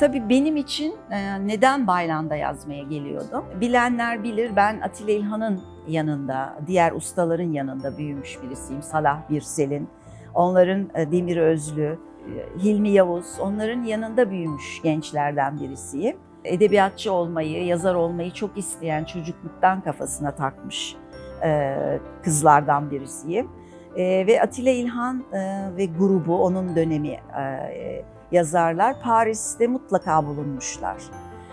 tabii benim için e, neden Baylan'da yazmaya geliyordum? Bilenler bilir ben Atilla İlhan'ın yanında, diğer ustaların yanında büyümüş birisiyim. Salah Birsel'in, onların e, Demir Özlü, e, Hilmi Yavuz, onların yanında büyümüş gençlerden birisiyim. Edebiyatçı olmayı, yazar olmayı çok isteyen çocukluktan kafasına takmış kızlardan birisiyim. Ve Atilla İlhan ve grubu, onun dönemi yazarlar Paris'te mutlaka bulunmuşlar.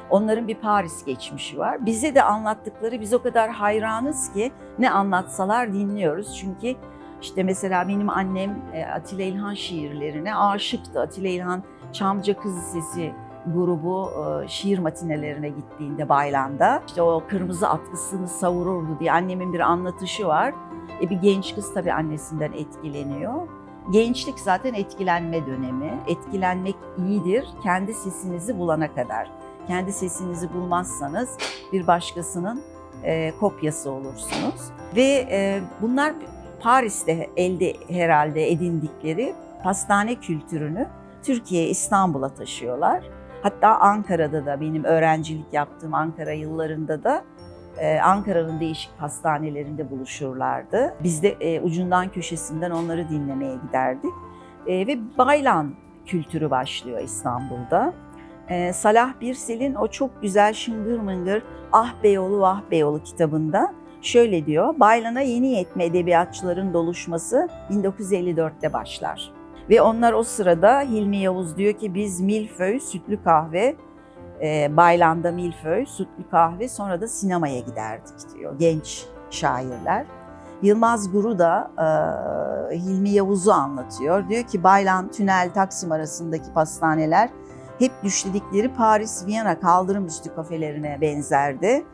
Onların bir Paris geçmişi var. Bize de anlattıkları biz o kadar hayranız ki ne anlatsalar dinliyoruz. Çünkü işte mesela benim annem e, Atilla İlhan şiirlerine aşıktı. Atilla İlhan Çamca Kız Sesi grubu e, şiir matinelerine gittiğinde Baylan'da işte o kırmızı atkısını savururdu diye annemin bir anlatışı var. E bir genç kız tabii annesinden etkileniyor. Gençlik zaten etkilenme dönemi. Etkilenmek iyidir kendi sesinizi bulana kadar. Kendi sesinizi bulmazsanız bir başkasının e, kopyası olursunuz. Ve e, bunlar Paris'te elde herhalde edindikleri pastane kültürünü Türkiye İstanbul'a taşıyorlar. Hatta Ankara'da da benim öğrencilik yaptığım Ankara yıllarında da Ankara'nın değişik pastanelerinde buluşurlardı. Biz de e, ucundan köşesinden onları dinlemeye giderdik. E, ve baylan kültürü başlıyor İstanbul'da. E, Salah Birsel'in o çok güzel şıngır mıngır Ah Beyoğlu Vah Beyoğlu kitabında şöyle diyor. Baylan'a yeni yetme edebiyatçıların doluşması 1954'te başlar. Ve onlar o sırada Hilmi Yavuz diyor ki biz milföy, sütlü kahve, e, Baylan'da milföy, sütlü kahve sonra da sinemaya giderdik diyor genç şairler. Yılmaz Guru da e, Hilmi Yavuz'u anlatıyor. Diyor ki Baylan, Tünel, Taksim arasındaki pastaneler hep düşledikleri Paris, Viyana kaldırım üstü kafelerine benzerdi.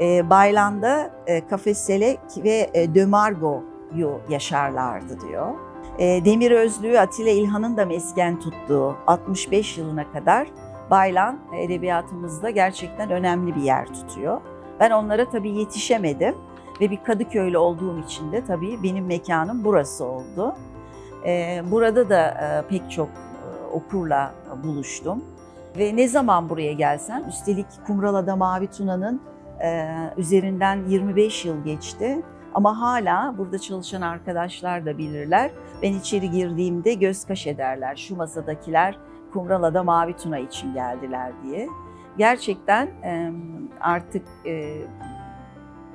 E, Baylan'da e, Cafe Selek ve e, De Margot'yu yaşarlardı diyor. E, Demir Özlü, Atilla İlhan'ın da mesken tuttuğu 65 yılına kadar Baylan edebiyatımızda gerçekten önemli bir yer tutuyor. Ben onlara tabii yetişemedim ve bir Kadıköylü olduğum için de tabii benim mekanım burası oldu. Ee, Burada da e, pek çok e, okurla buluştum ve ne zaman buraya gelsem, üstelik Kumralada Mavi Tuna'nın e, üzerinden 25 yıl geçti ama hala burada çalışan arkadaşlar da bilirler. Ben içeri girdiğimde göz kaş ederler. Şu masadakiler Kumralada Mavi Tuna için geldiler diye. Gerçekten artık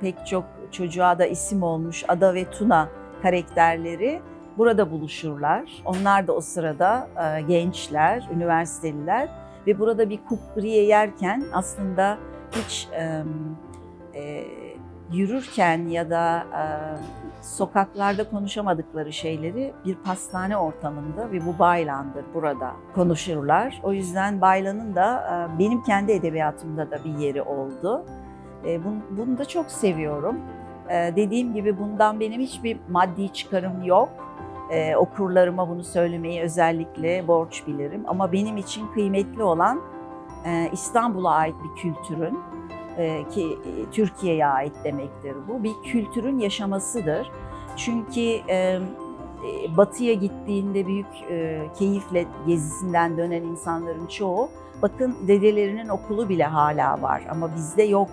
pek çok çocuğa da isim olmuş Ada ve Tuna karakterleri burada buluşurlar. Onlar da o sırada gençler, üniversiteliler ve burada bir kupriye yerken aslında hiç yürürken ya da sokaklarda konuşamadıkları şeyleri bir pastane ortamında ve bu Baylan'dır burada konuşurlar. O yüzden Baylan'ın da e, benim kendi edebiyatımda da bir yeri oldu. E, bunu, da çok seviyorum. E, dediğim gibi bundan benim hiçbir maddi çıkarım yok. Okurlarıma bunu söylemeyi özellikle borç bilirim. Ama benim için kıymetli olan İstanbul'a ait bir kültürün, ki e, Türkiye'ye ait demektir bu. Bir kültürün yaşamasıdır. Çünkü e, e, batıya gittiğinde büyük e, keyifle gezisinden dönen insanların çoğu bakın dedelerinin okulu bile hala var ama bizde yok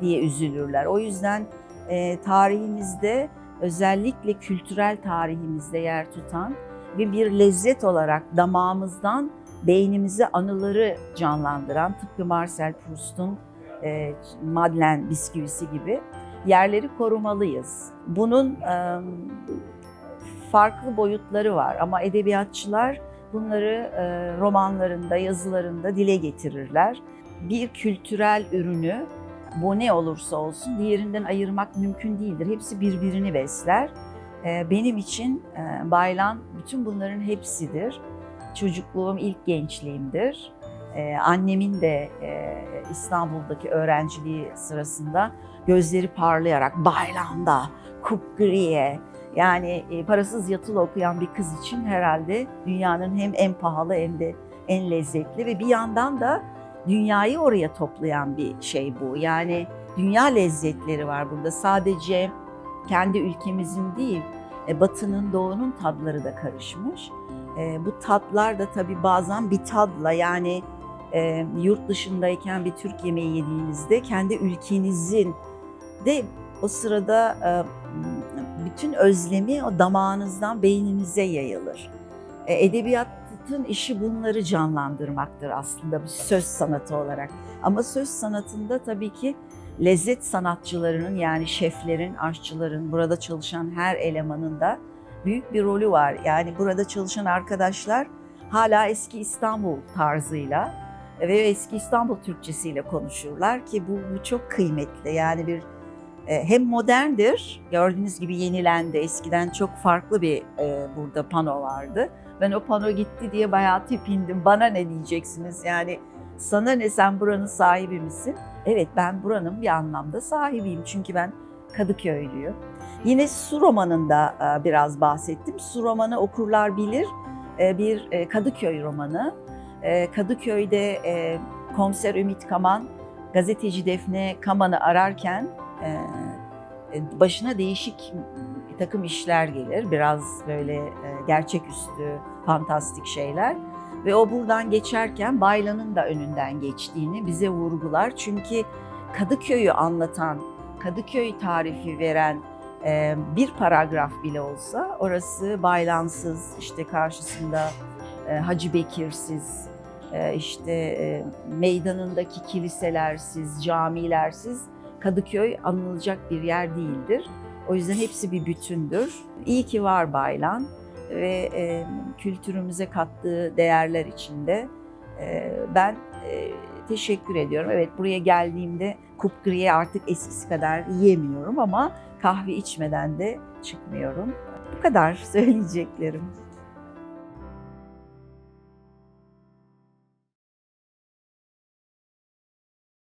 diye üzülürler. O yüzden e, tarihimizde özellikle kültürel tarihimizde yer tutan ve bir lezzet olarak damağımızdan beynimize anıları canlandıran tıpkı Marcel Proust'un e, Madeleine bisküvisi gibi yerleri korumalıyız. Bunun e, farklı boyutları var ama edebiyatçılar bunları e, romanlarında, yazılarında dile getirirler. Bir kültürel ürünü bu ne olursa olsun diğerinden ayırmak mümkün değildir. Hepsi birbirini besler. E, benim için e, Baylan bütün bunların hepsidir. Çocukluğum ilk gençliğimdir. Ee, annemin de e, İstanbul'daki öğrenciliği sırasında gözleri parlayarak Baylan'da, Kupgriye yani e, parasız yatılı okuyan bir kız için herhalde dünyanın hem en pahalı hem de en lezzetli ve bir yandan da dünyayı oraya toplayan bir şey bu. Yani dünya lezzetleri var burada. Sadece kendi ülkemizin değil, e, batının, doğunun tadları da karışmış. E, bu tatlar da tabii bazen bir tadla yani e, yurt dışındayken bir Türk yemeği yediğinizde kendi ülkenizin de o sırada e, bütün özlemi o damağınızdan beyninize yayılır. E, edebiyatın işi bunları canlandırmaktır aslında bir söz sanatı olarak. Ama söz sanatında tabii ki lezzet sanatçılarının yani şeflerin, aşçıların, burada çalışan her elemanın da büyük bir rolü var. Yani burada çalışan arkadaşlar hala eski İstanbul tarzıyla ve eski İstanbul Türkçesiyle konuşurlar ki bu, bu çok kıymetli. Yani bir e, hem moderndir, gördüğünüz gibi yenilendi. Eskiden çok farklı bir e, burada pano vardı. Ben o pano gitti diye bayağı tepindim. Bana ne diyeceksiniz yani sana ne sen buranın sahibi misin? Evet ben buranın bir anlamda sahibiyim çünkü ben Kadıköylüyüm. Yine su romanında e, biraz bahsettim. Su romanı okurlar bilir. E, Bir Kadıköy romanı. E, Kadıköy'de e, komiser Ümit Kaman gazeteci Defne Kaman'ı ararken e, e, başına değişik bir takım işler gelir. Biraz böyle gerçeküstü, fantastik şeyler. Ve o buradan geçerken Baylan'ın da önünden geçtiğini bize vurgular. Çünkü Kadıköy'ü anlatan, Kadıköy tarifi veren bir paragraf bile olsa orası Baylansız, işte karşısında Hacı Bekir'siz, işte e, meydanındaki kiliselersiz, camilersiz Kadıköy anılacak bir yer değildir. O yüzden hepsi bir bütündür. İyi ki var Baylan ve e, kültürümüze kattığı değerler içinde e, ben teşekkür ediyorum. Evet buraya geldiğimde kupgriye artık eskisi kadar yiyemiyorum ama kahve içmeden de çıkmıyorum. Bu kadar söyleyeceklerim.